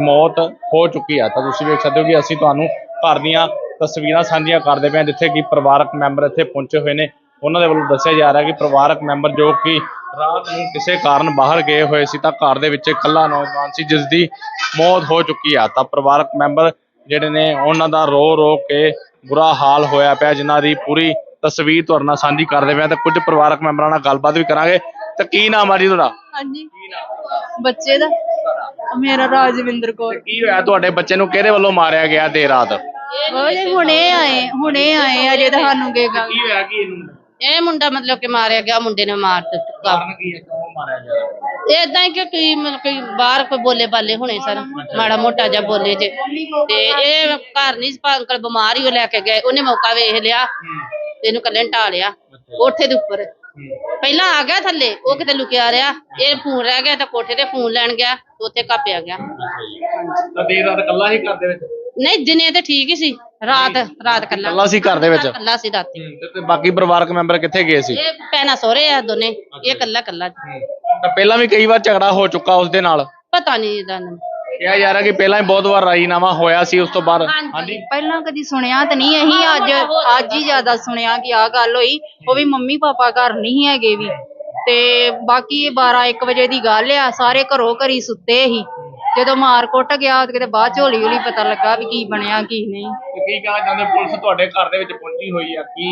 ਮੌਤ ਹੋ ਚੁੱਕੀ ਹੈ ਤਾਂ ਤੁਸੀਂ ਵੇਖ ਸਕਦੇ ਹੋ ਕਿ ਅਸੀਂ ਤੁਹਾਨੂੰ ਘਰ ਦੀਆਂ ਤਸਵੀਰਾਂ ਸਾਂਝੀਆਂ ਕਰਦੇ ਪਏ ਹਾਂ ਜਿੱਥੇ ਕਿ ਪਰਿਵਾਰਕ ਮੈਂਬਰ ਇੱਥੇ ਪਹੁੰਚੇ ਹੋਏ ਨੇ ਉਹਨਾਂ ਦੇ ਵੱਲੋਂ ਦੱਸਿਆ ਜਾ ਰਿਹਾ ਕਿ ਪਰਿਵਾਰਕ ਮੈਂਬਰ ਜੋ ਕਿ ਰਾਤ ਨੂੰ ਕਿਸੇ ਕਾਰਨ ਬਾਹਰ ਗਏ ਹੋਏ ਸੀ ਤਾਂ ਘਰ ਦੇ ਵਿੱਚ ਇਕੱਲਾ ਨੌਜਵਾਨ ਸੀ ਜਿਸ ਦੀ ਮੌਤ ਹੋ ਚੁੱਕੀ ਆ। ਤਾਂ ਪਰਿਵਾਰਕ ਮੈਂਬਰ ਜਿਹੜੇ ਨੇ ਉਹਨਾਂ ਦਾ ਰੋ ਰੋ ਕੇ ਬੁਰਾ ਹਾਲ ਹੋਇਆ ਪਿਆ ਜਿਨ੍ਹਾਂ ਦੀ ਪੂਰੀ ਤਸਵੀਰ ਤੁਹਾਡੇ ਨਾਲ ਸਾਂਝੀ ਕਰਦੇ ਹਾਂ। ਤੇ ਕੁਝ ਪਰਿਵਾਰਕ ਮੈਂਬਰਾਂ ਨਾਲ ਗੱਲਬਾਤ ਵੀ ਕਰਾਂਗੇ। ਤਾਂ ਕੀ ਨਾਮ ਆ ਜੀ ਤੁਹਾਡਾ? ਹਾਂਜੀ। ਬੱਚੇ ਦਾ? ਮੇਰਾ ਰਾਜਵਿੰਦਰ ਕੌਰ। ਕੀ ਹੋਇਆ? ਤੁਹਾਡੇ ਬੱਚੇ ਨੂੰ ਕਿਹਦੇ ਵੱਲੋਂ ਮਾਰਿਆ ਗਿਆ ਦੇਰ ਰਾਤ? ਹੁਣੇ ਆਏ ਹੁਣੇ ਆਏ ਅਜੇ ਤਾਂ ਸਾਨੂੰ ਕੀ ਗੱਲ ਕੀ ਹੋਇਆ? ਕੀ ਇਹਨੂੰ? ਇਹ ਮੁੰਡਾ ਮਤਲਬ ਕਿ ਮਾਰਿਆ ਗਿਆ ਮੁੰਡੇ ਨੇ ਮਾਰ ਦਿੱਤਾ। ਕਾਰਨ ਕੀ ਹੈ? ਕਿਉਂ ਮਾਰਿਆ ਗਿਆ? ਇਦਾਂ ਹੀ ਕਿ ਕੋਈ ਮਤਲਬ ਕਿ ਬਾਹਰ ਕੋਈ ਬੋਲੇ ਬਾਲੇ ਹੋਣੇ ਸਰ ਮਾੜਾ ਮੋਟਾ ਜਿਹਾ ਬੋਲੇ ਜੇ। ਤੇ ਇਹ ਘਰ ਨਹੀਂ ਸੀ ਅੰਕਲ ਬਿਮਾਰ ਹੀ ਉਹ ਲੈ ਕੇ ਗਏ। ਉਹਨੇ ਮੌਕਾ ਵੇਖ ਲਿਆ ਤੇ ਇਹਨੂੰ ਕੱਲੇ ਢਾ ਲਿਆ ਕੋਠੇ ਦੇ ਉੱਪਰ। ਪਹਿਲਾਂ ਆ ਗਿਆ ਥੱਲੇ ਉਹ ਕਿਤੇ ਲੁਕਿਆ ਰਿਹਾ। ਇਹ ਫੋਨ ਰਹਿ ਗਿਆ ਤਾਂ ਕੋਠੇ ਤੇ ਫੋਨ ਲੈਣ ਗਿਆ ਤੇ ਉੱਥੇ ਕਾਪਿਆ ਗਿਆ। ਤਾਂ ਦੇਰ ਰਾਤ ਇਕੱਲਾ ਹੀ ਘਰ ਦੇ ਵਿੱਚ? ਨਹੀਂ ਦਿਨੇ ਤੇ ਠੀਕ ਹੀ ਸੀ। ਰਾਤ ਰਾਤ ਕੱਲਾ। ਇਕੱਲਾ ਸੀ ਘਰ ਦੇ ਵਿੱਚ? ਕੱਲਾ ਸੀ ਰਾਤੀ। ਤੇ- ਤੇ ਬਾਕੀ ਪਰਿਵਾਰਕ ਮੈਂਬਰ ਕਿੱਥੇ ਗਏ ਸੀ? ਇਹ ਪੈਣਾ ਸੋਹਰੇ ਆ ਦੋਨੇ ਇਹ ਕੱਲਾ ਕੱਲਾ ਤਾਂ ਪਹਿਲਾਂ ਵੀ ਕਈ ਵਾਰ ਝਗੜਾ ਹੋ ਚੁੱਕਾ ਉਸ ਦੇ ਨਾਲ? ਪਤਾ ਨਹੀਂ ਇਹਦਾ ਨਾਮ। ਕਿਹਾ ਜਾ ਰਿਹਾ ਕਿ ਪਹਿਲਾਂ ਹੀ ਬਹੁਤ ਵਾਰ ਰਾਜੀਨਾਮਾ ਹੋਇਆ ਸੀ ਉਸ ਤੋਂ ਬਾਅਦ। ਹਾਂਜੀ। ਪਹਿਲਾਂ ਕਦੀ ਸੁਣਿਆ ਤਾਂ ਨਹੀਂ ਅਸੀਂ ਅੱਜ ਅੱਜ ਹੀ ਜ਼ਿਆਦਾ ਸੁਣਿਆ ਕਿ ਆਹ ਗੱਲ ਹੋਈ। ਉਹ ਵੀ ਮੰਮੀ ਪਾਪਾ ਘਰ ਨਹੀਂ ਹੈਗੇ ਵੀ। ਤੇ ਬਾਕੀ ਇਹ 12 1 ਵਜੇ ਦੀ ਗੱਲ ਆ ਸਾਰੇ ਘਰੋਂ ਘਰੀ ਸੁੱਤੇ ਸੀ। ਜਦੋਂ ਮਾਰ ਕੁੱਟ ਗਿਆ ਤੇ ਕਿਤੇ ਬਾਅਦ ਚ ਹੌਲੀ ਹੌਲੀ ਪਤਾ ਲੱਗਾ ਵੀ ਕੀ ਬਣਿਆ ਕੀ ਨਹੀਂ। ਤੇ ਕੀ ਕਹਿਣਾ ਚਾਹੁੰਦੇ ਪੁਲਿਸ ਤੁਹਾਡੇ ਘਰ ਦੇ ਵਿੱਚ ਪਹੁੰਚੀ ਹੋਈ ਆ ਕੀ?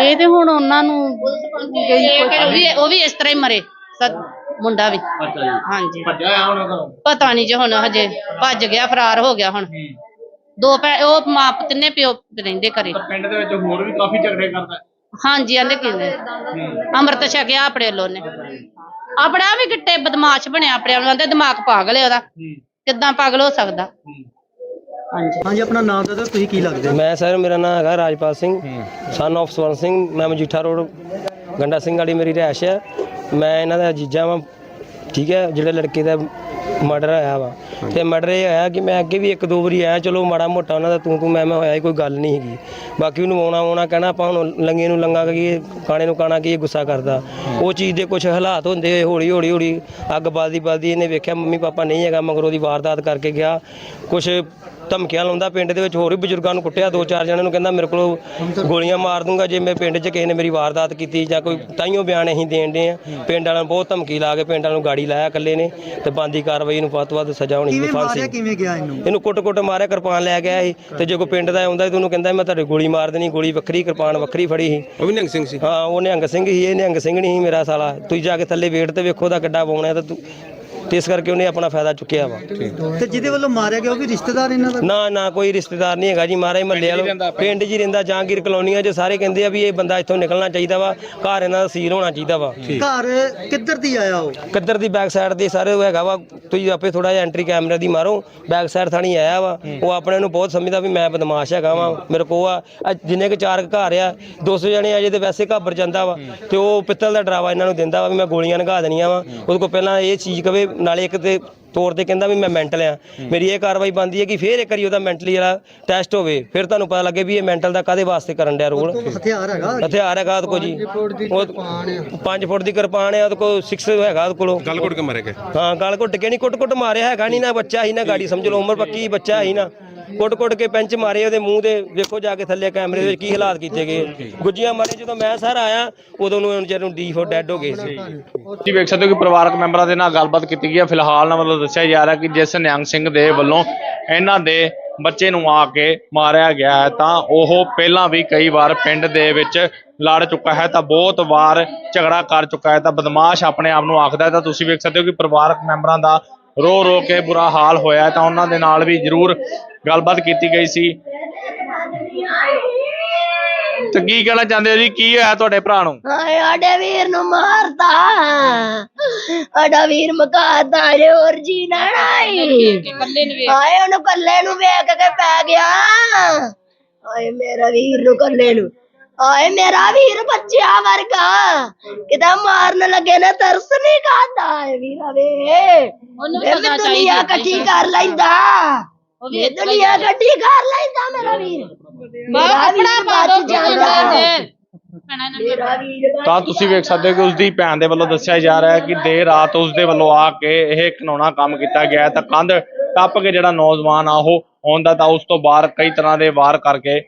ਇਹ ਤੇ ਹੁਣ ਉਹਨਾਂ ਨੂੰ ਉਹ ਵੀ ਉਹ ਵੀ ਇਸ ਤਰ੍ਹਾਂ ਹੀ ਮਰੇ ਸਦ ਮੁੰਡਾ ਵੀ। ਅੱਛਾ ਜੀ। ਹਾਂਜੀ। ਭੱਜਿਆ ਆ ਪਤਾ ਨਹੀਂ ਜੇ ਹੁਣ ਹਜੇ ਭੱਜ ਗਿਆ ਫਰਾਰ ਹੋ ਗਿਆ ਹੁਣ। ਦੋ ਪੈ ਉਹ ਮਾਂ ਪੁੱਤ ਤਿੰਨੇ ਪਿਓ ਰਹਿੰਦੇ ਘਰੇ। ਤਾਂ ਪਿੰਡ ਦੇ ਵਿੱਚ ਹੋਰ ਵੀ ਕਾਫੀ ਝਗੜੇ ਕਰਦਾ। ਹੈ। ਹਾਂਜੀ ਆਂਦੇ ਕਿੰਨੇ ਅੰਮ੍ਰਿਤ ਛਕਿਆ ਆਪਣੇ ਵੱਲੋਂ ਨੇ ਆਪਣਾ ਵੀ ਗਿੱਟੇ ਬਦਮਾਸ਼ ਬਣਿਆ ਆਪਣੇ ਵੱਲੋਂ ਆਂਦੇ ਦਿਮਾਗ ਪਾਗਲ ਹੈ ਉਹਦਾ। ਕਿੱਦਾਂ ਪਾਗਲ ਹੋ ਸਕਦਾ? ਹਾਂਜੀ। ਹਾਂਜੀ ਆਪਣਾ ਨਾਮ ਦੱਸੋ ਤੁਸੀਂ ਕੀ ਲੱਗਦੇ ਹੋ? ਮੈਂ ਸਰ ਮੇਰਾ ਨਾਮ ਹੈਗਾ ਰਾਜਪਾਲ ਸਿੰਘ ਸਨ of ਸਵਰਨ ਸਿੰਘ ਮੈਂ ਮਜੀਠਾ ਰੋਡ ਗੰਡਾ ਸਿੰਘ ਵਾਲੀ ਮੇਰੀ ਰਿਹਾਇਸ਼ ਹੈ। ਮੈਂ ਇਹਨਾਂ ਦਾ ਜੀਜਾ ਵਾਂ ਠੀਕ ਹੈ ਜਿਹੜੇ ਲੜਕੇ ਦਾ ਮਰਡਰ ਆਇਆ ਵਾ। ਤੇ ਮਰਡਰ ਇਹ ਆਇਆ ਕਿ ਮੈਂ ਅੱਗੇ ਵੀ ਇੱਕ ਦੋ ਵਾਰੀ ਆਇਆ ਚਲੋ ਮਾੜਾ ਮੋਟਾ ਉਹਨਾਂ ਦਾ ਤੂੰ ਤੂੰ ਮੈਂ ਮੈਂ ਹੋਇਆ ਸੀ, ਕੋਈ ਗੱਲ ਨਹੀਂ ਹੈਗੀ। ਬਾਕੀ ਉਹਨੂੰ ਆਉਣਾ ਆਉਣਾ ਕਹਿਣਾ ਆਪਾਂ ਹੁਣ ਲੰਗੇ ਨੂੰ ਲੰਗਾ ਕਿ ਕਾਣੇ ਨੂੰ ਕਾਣਾ ਕਿ ਇਹ ਗੁੱਸਾ ਕਰਦਾ। ਉਹ ਚੀਜ਼ ਦੇ ਕੁਝ ਹਾਲਾਤ ਹੁੰਦੇ ਹੋਏ ਹੌਲੀ ਹੌਲੀ ਹੌਲੀ ਅੱਗ ਬਲਦੀ ਬਲਦੀ ਇਹਨੇ ਵੇਖਿਆ ਮੰਮੀ ਪਾਪਾ ਨਹੀਂ ਹੈਗਾ ਮਗਰੋਂ ਉਹਦੀ ਵਾਰਦਾਤ ਕਰਕੇ ਗਿਆ। ਕੁਝ ਧਮਕੀਆਂ ਲਾਉਂਦਾ ਪਿੰਡ ਦੇ ਵਿੱਚ ਹੋਰ ਵੀ ਬਜ਼ੁਰਗਾਂ ਨੂੰ ਕੁੱਟਿਆ ਦੋ ਚਾਰ ਜਣਿਆਂ ਨੂੰ ਕਹਿੰਦਾ ਮੇਰੇ ਕੋਲ ਗੋਲੀਆਂ ਮਾਰ ਦੂੰਗਾ ਜੇ ਮੈਂ ਪਿੰਡ 'ਚ ਕਿਸੇ ਨੇ ਮੇਰੀ ਵਾਰਦਾਤ ਕੀਤੀ ਜਾਂ ਕੋਈ ਤਾਈਓ ਬਿਆਨ ਅਸੀਂ ਦੇਣ ਦੇ ਆ ਪਿੰਡ ਵਾਲਿਆਂ ਨੂੰ ਬਹੁਤ ਧਮਕੀ ਲਾ ਕੇ ਪਿੰਡ ਵਾਲਿਆਂ ਨੂੰ ਗਾੜੀ ਲਾਇਆ ਇਕੱਲੇ ਨੇ ਤੇ ਬੰਦੀ ਕਾਰਵਾਈ ਨੂੰ ਵੱਧ ਤੋਂ ਵੱਧ ਸਜ਼ਾ ਹੋਣੀ ਚਾਹੀਦੀ ਕਿਵੇਂ ਫਾਂਸੀ ਮਾਰਿਆ ਕਿਵੇਂ ਗਿਆ ਇਹਨੂੰ? ਇਹਨੂੰ ਕੁੱਟ-ਕੁੱਟ ਮਾਰਿਆ ਕਿਰਪਾਨ ਲੈ ਗਿਆ ਸੀ ਤੇ ਜੇ ਕੋਈ ਪਿੰਡ ਦਾ ਆਉਂਦਾ ਸੀ ਤੇ ਉਹਨੂੰ ਕਹਿੰਦਾ ਮੈਂ ਤੁਹਾਡੇ ਗੋਲੀ ਮਾਰ ਦੇਣੀ ਗੋਲੀ ਵੱਖਰੀ ਕਿਰਪਾਨ ਵੱਖਰੀ ਫੜੀ ਸੀ। ਉਹ ਵੀ ਨਿਹੰਗ ਸਿੰਘ ਸੀ? ਹਾਂ ਉਹ ਨਿਹੰਗ ਸਿੰਘ ਸੀ ਇਹ ਨਿਹੰਗ ਸਿੰਘ ਨਹੀਂ ਸੀ ਮੇਰਾ ਸਾਲਾ। ਤੁਸੀਂ ਜਾ ਕੇ ਥੱਲੇ ਵੇਟ ਤੇ ਵੇਖੋ ਦਾ ਕਿੱਡਾ ਬੋਣਾ ਤਾਂ ਤੂੰ ਇਸ ਕਰਕੇ ਉਹਨੇ ਆਪਣਾ ਫਾਇਦਾ ਚੁੱਕਿਆ ਵਾ। ਤੇ ਜਿਹਦੇ ਵੱਲੋਂ ਮਾਰਿਆ ਗਿਆ ਉਹ ਵੀ ਰਿਸ਼ਤੇਦਾਰ ਇਹਨਾਂ ਦਾ? ਨਾ ਨਾ ਕੋਈ ਰਿਸ਼ਤੇਦਾਰ ਨਹੀਂ ਹੈਗਾ ਜੀ। ਮਹਾਰਾਜ ਮਹੱਲੇ ਵਾਲੋ ਪਿੰਡ 'ਚ ਹੀ ਰਹਿੰਦਾ ਜਾਂਗੀਰ ਕਲੋਨੀਆਂ 'ਚ ਸਾਰੇ ਕਹਿੰਦੇ ਆ ਵੀ ਇਹ ਬੰਦਾ ਇੱਥੋਂ ਨਿਕਲਣਾ ਚਾਹੀਦਾ ਵਾ ਘਰ ਇਹਨਾਂ ਦਾ ਸੀਲ ਹੋਣਾ ਚਾਹੀਦਾ ਵਾ। ਘਰ ਕਿੱਧਰ ਦੀ ਆਇਆ ਉਹ? ਕਿੱਧਰ ਦੀ ਬੈਕ ਸਾਈਡ ਦੇ ਸਾਰੇ ਉਹ ਹੈਗਾ ਵਾ। ਤੁਸੀਂ ਆਪੇ ਥੋੜਾ ਜਿਹਾ ਐਂਟਰੀ ਕੈਮਰੇ ਦੀ ਮਾਰੋ ਬੈਕ ਸਾਈਡ ਥਾਣੀ ਆਇਆ ਵਾ। ਉਹ ਆਪਣੇ ਨੂੰ ਬਹੁਤ ਸਮਝਦਾ ਵੀ ਮੈਂ ਬਦਮਾਸ਼ ਹੈਗਾ ਵਾ ਮੇਰੇ ਕੋ ਆ। ਜਿੰਨੇ ਕੁ ਚਾਰ ਕੁ ਘਰ ਆ 200 ਜਣੇ ਅਜੇ ਤੇ ਵੈਸੇ ਘਾਬਰ ਜਾਂਦਾ ਵਾ। ਤੇ ਉਹ ਪਿੱਤਲ ਦਾ ਡਰਾਵਾ ਇਹਨਾਂ ਨੂੰ ਦਿੰਦਾ ਵਾ ਵੀ ਮੈਂ ਗੋਲੀਆਂ ਨਗਾ ਦੇਣੀਆਂ ਵਾ। ਉਹਦੇ ਕੋਲ ਪਹਿਲਾਂ ਇਹ ਚੀਜ਼ ਕਵੇ ਨਾਲੇ ਇੱਕ ਤੇ ਤੌਰ ਤੇ ਕਹਿੰਦਾ ਵੀ ਮੈਂ ਮੈਂਟਲ ਆ। ਮੇਰੀ ਇਹ ਕਾਰਵਾਈ ਬੰਦੀ ਹੈ ਕਿ ਫੇਰ ਇੱਕ ਵਾਰੀ ਉਹਦਾ ਮੈਂਟਲੀ ਵਾਲਾ ਟੈਸਟ ਹੋਵੇ ਫਿਰ ਤੁਹਾਨੂੰ ਪਤਾ ਲੱਗੇ ਵੀ ਇਹ ਮੈਂਟਲ ਦਾ ਕਾਦੇ ਵਾਸਤੇ ਕਰਨ ਡਿਆ ਰੋਲ। ਹਥਿਆਰ ਹੈਗਾ। ਹਥਿਆਰ ਹੈਗਾ ਉਹਦੇ ਕੋਲ ਜੀ। ਉਹ 5 ਫੁੱਟ ਦੀ ਕਿਰਪਾਨ ਹੈ ਉਹਦੇ ਕੋਲ 6 ਹੈਗਾ ਉਹਦੇ ਕੋਲੋਂ। ਗੱਲ ਘੁੱਟ ਕੇ ਮਾਰੇ ਗਏ। ਹਾਂ ਗਲ ਘੁੱਟ ਕੇ ਨਹੀਂ ਕੁੱਟ ਕੁੱਟ ਮਾਰਿਆ ਹੈਗਾ ਨਹੀਂ ਨਾ ਬੱਚਾ ਹੀ ਨਾ ਗਾੜੀ ਸਮਝ ਲਓ ਉਮਰ ਪੱਕੀ ਬੱਚਾ ਹੀ ਨਾ। ਕੁੱਟ ਕੁੱਟ ਕੇ ਪੈਂਚ ਮਾਰੇ ਉਹਦੇ ਮੂੰਹ ਦੇ ਵੇਖੋ ਜਾ ਕੇ ਥੱਲੇ ਕੈਮਰੇ ਦੇ ਵਿੱਚ ਕੀ ਹਾਲਾਤ ਕੀਤੇ ਗਏ। ਗੁੱਜੀਆਂ ਮਾਰੇ ਜਦੋਂ ਮੈਂ ਸਰ ਆਇਆ ਉਦੋਂ ਨੂੰ ਵਿਚਾਰੇ ਨੂੰ ਡੀ ਫੋਰ ਡੈਡ ਹੋ ਗਏ ਸੀ। ਤੁਸੀਂ ਵੇਖ ਸਕਦੇ ਹੋ ਕਿ ਪਰਿਵਾਰਕ ਮੈਂਬਰਾਂ ਦੇ ਨਾਲ ਗੱਲਬਾਤ ਕੀਤੀ ਗਈ ਹੈ। ਫਿਲਹਾਲ ਨਾਲ ਵੱਲੋਂ ਦੱਸਿਆ ਜਾ ਰਿਹਾ ਕਿ ਜਿਸ ਨਿਹੰਗ ਸਿੰਘ ਦੇ ਵੱਲੋਂ ਇਹਨਾਂ ਦੇ ਬੱਚੇ ਨੂੰ ਆ ਕੇ ਮਾਰਿਆ ਗਿਆ ਹੈ ਤਾਂ ਉਹ ਪਹਿਲਾਂ ਵੀ ਕਈ ਵਾਰ ਪਿੰਡ ਦੇ ਵਿੱਚ ਲੜ ਚੁੱਕਾ ਹੈ ਤਾਂ ਬਹੁਤ ਵਾਰ ਝਗੜਾ ਕਰ ਚੁੱਕਾ ਹੈ ਤਾਂ ਬਦਮਾਸ਼ ਆਪਣੇ ਆਪ ਨੂੰ ਆਖਦਾ ਹੈ। ਤਾਂ ਤੁਸੀਂ ਵੇਖ ਸਕਦੇ ਹੋ ਕਿ ਪਰਿਵਾਰਕ ਮੈਂਬਰਾਂ ਦਾ ਰੋ ਰੋ ਕੇ ਬੁਰਾ ਹਾਲ ਹੋਇਆ ਹੈ ਤਾਂ ਉਹਨਾਂ ਦੇ ਨਾਲ ਵੀ ਜ਼ਰੂਰ ਗੱਲਬਾਤ ਕੀਤੀ ਗਈ ਸੀ। ਤੇ ਕੀ ਕਹਿਣਾ ਚਾਹੁੰਦੇ ਹੋ ਜੀ? ਕੀ ਹੋਇਆ ਤੁਹਾਡੇ ਭਰਾ ਨੂੰ? ਹਾਏ ਸਾਡੇ ਵੀਰ ਨੂੰ ਮਾਰਤਾ। ਸਾਡਾ ਵੀਰ ਮਕਾਤਾ ਰੇ ਹੋਰ ਜੀ ਨਾ ਨਹੀਂ ਹਾਏ ਉਹਨੂੰ ਕੱਲੇ ਨੂੰ ਵੇਖ ਕੇ ਪੈ ਗਿਆ। ਹਾਏ ਮੇਰਾ ਵੀਰ ਨੂੰ ਕੱਲੇ ਨੂੰ। ਹਾਏ ਮੇਰਾ ਵੀਰ ਬੱਚਿਆ ਵਰਗਾ। ਕਿਦਾ ਮਾਰਨ ਲੱਗੇ ਨਾ ਤਰਸ ਨਹੀਂ ਖਾਂਦਾ। ਹਾਏ ਵੀਰਾ ਵੇ ਉਹਨੂੰ ਸਜ਼ਾ ਦੁਨੀਆ ਚਾਹੀਦੀ ਇਕੱਠੀ ਕਰ ਲੈਂਦਾ। ਵੀ ਇਹ ਦੁਨੀਆ ਇਕੱਠੀ ਕਰ ਲੈਂਦਾ ਮੇਰਾ ਵੀਰ। ਮੇਰਾ ਵੀਰ ਬਚ ਜਾਂਦਾ। ਮੇਰਾ ਵੀਰ ਬਚ ਤਾਂ ਤੁਸੀਂ ਵੇਖ ਸਕਦੇ ਹੋ ਕਿ ਉਸ ਦੀ ਭੈਣ ਦੇ ਵੱਲੋਂ ਦੱਸਿਆ ਜਾ ਰਿਹਾ ਹੈ ਕਿ ਦੇਰ ਰਾਤ ਉਸ ਦੇ ਵੱਲੋਂ ਆ ਕੇ ਇਹ ਘਿਨਾਉਣਾ ਕੰਮ ਕੀਤਾ ਗਿਆ ਹੈ। ਤਾਂ ਕੰਧ ਟੱਪ ਕੇ ਜਿਹੜਾ ਨੌਜਵਾਨ ਆ ਉਹ ਆਉਂਦਾ ਤਾਂ ਉਸ ਤੋਂ ਬਾਹਰ ਕਈ ਤਰ੍ਹਾਂ ਦੇ ਵਾਰ ਕਰਕੇ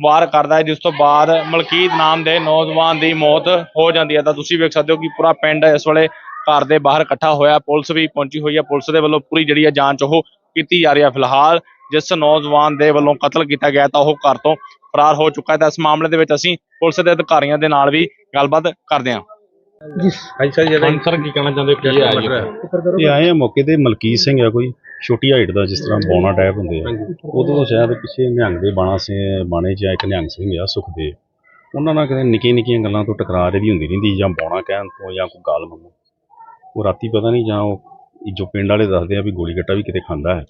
ਵਾਰ ਕਰਦਾ ਹੈ ਜਿਸ ਤੋਂ ਬਾਅਦ ਮਲਕੀਤ ਨਾਮ ਦੇ ਨੌਜਵਾਨ ਦੀ ਮੌਤ ਹੋ ਜਾਂਦੀ ਹੈ। ਤਾਂ ਤੁਸੀਂ ਵੇਖ ਸਕਦੇ ਹੋ ਕਿ ਪੂਰਾ ਪਿੰਡ ਇਸ ਵੇਲੇ ਘਰ ਦੇ ਬਾਹਰ ਇਕੱਠਾ ਹੋਇਆ ਪੁਲਿਸ ਵੀ ਪਹੁੰਚੀ ਹੋਈ ਹੈ। ਪੁਲਿਸ ਦੇ ਵੱਲੋਂ ਪੂਰੀ ਜਿਹੜੀ ਹੈ ਜਾਂਚ ਉਹ ਕੀਤੀ ਜਾ ਰਹੀ ਹੈ। ਫਿਲਹਾਲ ਜਿਸ ਨੌਜਵਾਨ ਦੇ ਵੱਲੋਂ ਕਤਲ ਕੀਤਾ ਗਿਆ ਤਾਂ ਉਹ ਘਰ ਤੋਂ ਫਰਾਰ ਹੋ ਚੁੱਕਾ ਹੈ। ਤਾਂ ਇਸ ਮਾਮਲੇ ਦੇ ਵਿੱਚ ਅਸੀਂ ਪੁਲਿਸ ਦੇ ਅਧਿਕਾਰੀਆਂ ਦੇ ਨਾਲ ਵੀ ਗੱਲਬਾਤ ਕਰਦੇ ਹਾਂ। ਹਾਂਜੀ ਸਰ ਜਿਹੜਾ ਸਰ ਕੀ ਕਹਿਣਾ ਚਾਹੁੰਦੇ ਕੀ ਹੈ ਜੀ? ਇਹ ਆਏ ਆ ਮੌਕੇ ਤੇ ਮਲਕੀਤ ਸਿੰਘ ਆ ਕੋਈ ਛੋਟੀ ਹਾਈਟ ਦਾ ਜਿਸ ਤਰ੍ਹਾਂ ਬੌਣਾ ਟਾਈਪ ਹੁੰਦੇ ਆ। ਉਦੋਂ ਤੋਂ ਸ਼ਾਇਦ ਪਿੱਛੇ ਨਿਹੰਗ ਦੇ ਬਾਣਾ ਸੇ ਬਾਣੇ 'ਚ ਇੱਕ ਨਿਹੰਗ ਸਿੰਘ ਆ ਸੁਖਦੇਵ ਉਹਨਾਂ ਨਾਲ ਕਿਤੇ ਨਿੱਕੀਆਂ ਨਿੱਕੀਆਂ ਗੱਲਾਂ ਤੋਂ ਤਕਰਾਰ ਇਹਦੀ ਹੁੰਦੀ ਰਹਿੰਦੀ ਜਾਂ ਬੌਣਾ ਕਹਿਣ ਤੋਂ ਜਾਂ ਕੋਈ ਗਾਲ ਮੰਗੋ ਉਹ ਰਾਤੀ ਪਤਾ ਨਹੀਂ ਜਾਂ ਉਹ ਜੋ ਪਿੰਡ ਵਾਲੇ ਦੱਸਦੇ ਆ ਵੀ ਗੋਲੀ ਗੱਟਾ ਵੀ ਕਿਤੇ ਖਾਂਦਾ ਹੈ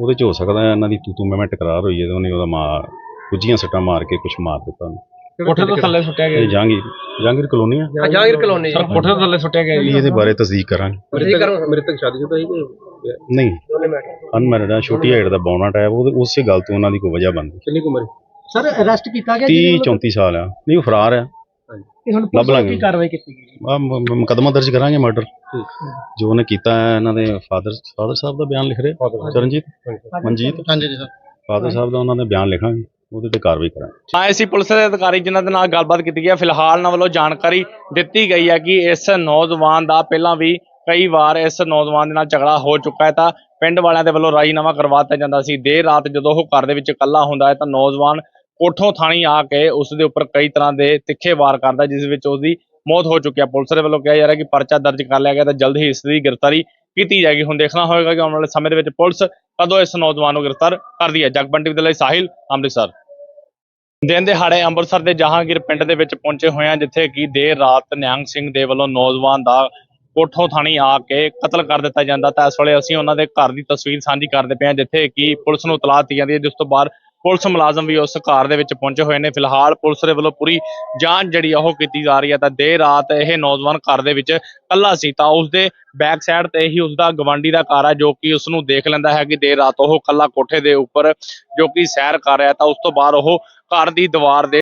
ਉਹਦੇ 'ਚ ਹੋ ਸਕਦਾ ਹੈ ਇਹਨਾਂ ਦੀ ਤੂੰ ਤੂੰ ਮੈਂ ਮੈਂ ਟਕਰਾਰ ਹੋਈ ਹੈ ਤੇ ਉਹਨੇ ਉਹਦਾ ਮਾਰ ਗੁੱਜੀਆਂ ਸੱਟਾਂ ਮਾਰ ਕੇ ਕੁਛ ਮਾਰ ਦਿੱਤਾ ਉਹਨੂੰ। ਕੋਠੇ ਤੋਂ ਥੱਲੇ ਸੁੱਟਿਆ ਇਹ ਜਹਾਂਗੀਰ ਜਹਾਂਗੀਰ ਕਲੋਨੀ ਆ? ਜਹਾਂਗੀਰ ਕਲੋਨੀ ਸਰ ਕੋਠੇ ਤੋਂ ਥੱਲੇ ਸੁੱਟਿਆ ਗਿਆ ਇਹ ਇਹਦੇ ਬਾਰੇ ਤਸਦੀਕ ਕਰਾਂਗੇ। ਮ੍ਰਿਤਕ ਮ੍ਰਿਤਕ ਸ਼ਾਦੀशुदा ਹੀ ਕਿ ਨਹੀਂ। ਅਨਮੈਰਿਡ ਆ। ਛੋਟੀ ਹਾਈਟ ਦਾ ਬੌਣਾ ਟਾਈਪ ਉਹਦੇ ਉਸੇ ਗੱਲ ਤੋਂ ਉਹਨਾਂ ਦੀ ਕੋਈ ਵਜ੍ਹਾ ਬਣਦੀ। ਕਿੰਨੀ ਕੁ ਉਮਰ? ਹੈ? ਸਰ ਅਰੈਸਟ ਕੀਤਾ ਗਿਆ 30 34 ਸਾਲ ਆ। ਨਹੀਂ ਉਹ ਫਰਾਰ ਆ। ਇਹ ਹੁਣ ਲੱਭ ਪੁਲਿਸ ਲਾਂਗੇ। ਕੀ ਕਾਰਵਾਈ ਕੀਤੀ ਗਈ? ਮੁਕੱਦਮਾ ਦਰਜ ਕਰਾਂਗੇ ਮਰਡਰ। ਜੋ ਉਹਨੇ ਕੀਤਾ ਹੈ ਇਹਨਾਂ ਦੇ ਫਾਦਰ ਫਾਦਰ ਸਾਹਿਬ ਦਾ ਬਿਆਨ ਲਿਖ ਰਹੇ? ਚਰਨਜੀਤ? ਮਨਜੀਤ? ਹਾਂਜੀ ਜੀ ਸਰ। ਫਾਦਰ ਸਾਹਿਬ ਦਾ ਉਹਨਾਂ ਦੇ ਬਿਆਨ ਲਿਖਾਂਗੇ ਉਹਦੇ ਤੇ ਕਾਰਵਾਈ ਕਰਾਂਗੇ। ਆਏ ਸੀ ਪੁਲਿਸ ਦੇ ਅਧਿਕਾਰੀ ਜਿਨ੍ਹਾਂ ਦੇ ਨਾਲ ਗੱਲਬਾਤ ਕੀਤੀ ਗਈ ਹੈ ਫਿਲਹਾਲ ਉਹਨਾਂ ਵੱਲੋਂ ਜਾਣਕਾਰੀ ਦਿੱਤੀ ਗਈ ਹੈ ਕਿ ਇਸ ਨੌਜਵਾਨ ਦਾ ਪਹਿਲਾਂ ਵੀ ਕਈ ਵਾਰ ਇਸ ਨੌਜਵਾਨ ਦੇ ਨਾਲ ਝਗੜਾ ਹੋ ਚੁੱਕਾ ਹੈ ਤਾਂ ਪਿੰਡ ਵਾਲਿਆਂ ਦੇ ਵੱਲੋਂ ਰਾਜੀਨਾਮਾ ਕਰਵਾ ਦਿੱਤਾ ਜਾਂਦਾ ਸੀ। ਦੇਰ ਰਾਤ ਜਦੋਂ ਉਹ ਘਰ ਦੇ ਵਿੱਚ ਇਕੱਲਾ ਹੁੰਦਾ ਹੈ ਤਾਂ ਨੌਜਵਾਨ ਕੋਠੋਂ ਥਾਣੀ ਆ ਕੇ ਉਸ ਦੇ ਉੱਪਰ ਕਈ ਤਰ੍ਹਾਂ ਦੇ ਤਿੱਖੇ ਵਾਰ ਕਰਦਾ, ਜਿਸ ਵਿੱਚ ਉਹਦੀ ਮੌਤ ਹੋ ਚੁੱਕੀ ਹੈ। ਪੁਲਿਸ ਦੇ ਵੱਲੋਂ ਕਿਹਾ ਜਾ ਰਿਹਾ ਕਿ ਪਰਚਾ ਦਰਜ ਕਰ ਲਿਆ ਗਿਆ ਤਾਂ ਜਲਦ ਹੀ ਇਸ ਦੀ ਗ੍ਰਿਫਤਾਰੀ ਕੀਤੀ ਜਾਏਗੀ। ਹੁਣ ਦੇਖਣਾ ਹੋਵੇਗਾ ਕਿ ਆਉਣ ਵਾਲੇ ਸਮੇਂ ਦੇ ਵਿੱਚ ਪੁਲਿਸ ਕਦੋਂ ਇਸ ਨੌਜਵਾਨ ਨੂੰ ਗ੍ਰਿਫਤਾਰ ਕਰਦੀ ਹੈ। ਜਗਬੰਟੀ ਦੇ ਲਈ ਸਾਹਿਲ ਅੰਮ੍ਰਿਤਸਰ। ਦਿਨ ਦਿਹਾੜੇ ਅੰਮ੍ਰਿਤਸਰ ਦੇ ਜਹਾਂਗੀਰ ਪਿੰਡ ਦੇ ਵਿੱਚ ਪਹੁੰਚੇ ਹੋਏ ਹਾਂ, ਜਿੱਥੇ ਕਿ ਦੇਰ ਰਾਤ ਨਿਹੰਗ ਸਿੰਘ ਦੇ ਵੱਲੋਂ ਨੌਜਵਾਨ ਦਾ ਕੋਠੋਂ ਥਾਣੀ ਆ ਕੇ ਕਤਲ ਕਰ ਦਿੱਤਾ ਜਾਂਦਾ। ਤਾਂ ਇਸ ਵੇਲੇ ਅਸੀਂ ਉਹਨਾਂ ਦੇ ਘਰ ਦੀ ਤਸਵੀਰ ਸਾਂਝੀ ਕਰਦੇ ਪਏ ਹਾਂ, ਜਿੱਥੇ ਕਿ ਪੁਲਿਸ ਨੂੰ ਇਤਲਾਹ ਦਿੱਤੀ ਜਾਂਦੀ ਹੈ, ਜਿਸ ਤੋਂ ਬਾਅਦ ਪੁਲਿਸ ਮੁਲਾਜ਼ਮ ਵੀ ਉਸ ਘਰ ਦੇ ਵਿੱਚ ਪਹੁੰਚੇ ਹੋਏ ਨੇ। ਫਿਲਹਾਲ ਪੁਲਿਸ ਦੇ ਵੱਲੋਂ ਪੂਰੀ ਜਾਂਚ ਜਿਹੜੀ ਆ ਉਹ ਕੀਤੀ ਜਾ ਰਹੀ ਹੈ ਤਾਂ ਦੇਰ ਰਾਤ ਇਹ ਨੌਜਵਾਨ ਘਰ ਦੇ ਵਿੱਚ ਇਕੱਲਾ ਸੀ। ਤਾਂ ਉਸ ਦੇ ਬੈਕ ਸਾਈਡ ਤੇ ਹੀ ਉਸ ਦਾ ਗਵਾਂਢੀ ਦਾ ਘਰ ਹੈ ਜੋ ਕਿ ਉਸ ਨੂੰ ਦੇਖ ਲੈਂਦਾ ਹੈ ਕਿ ਦੇਰ ਰਾਤ ਉਹ ਇਕੱਲਾ ਕੋਠੇ ਦੇ ਉੱਪਰ ਜੋ ਕਿ ਸੈਰ ਕਰ ਰਿਹਾ। ਤਾਂ ਉਸ ਤੋਂ ਬਾਅਦ ਉਹ ਘਰ ਦੀ ਦੀਵਾਰ ਦੇ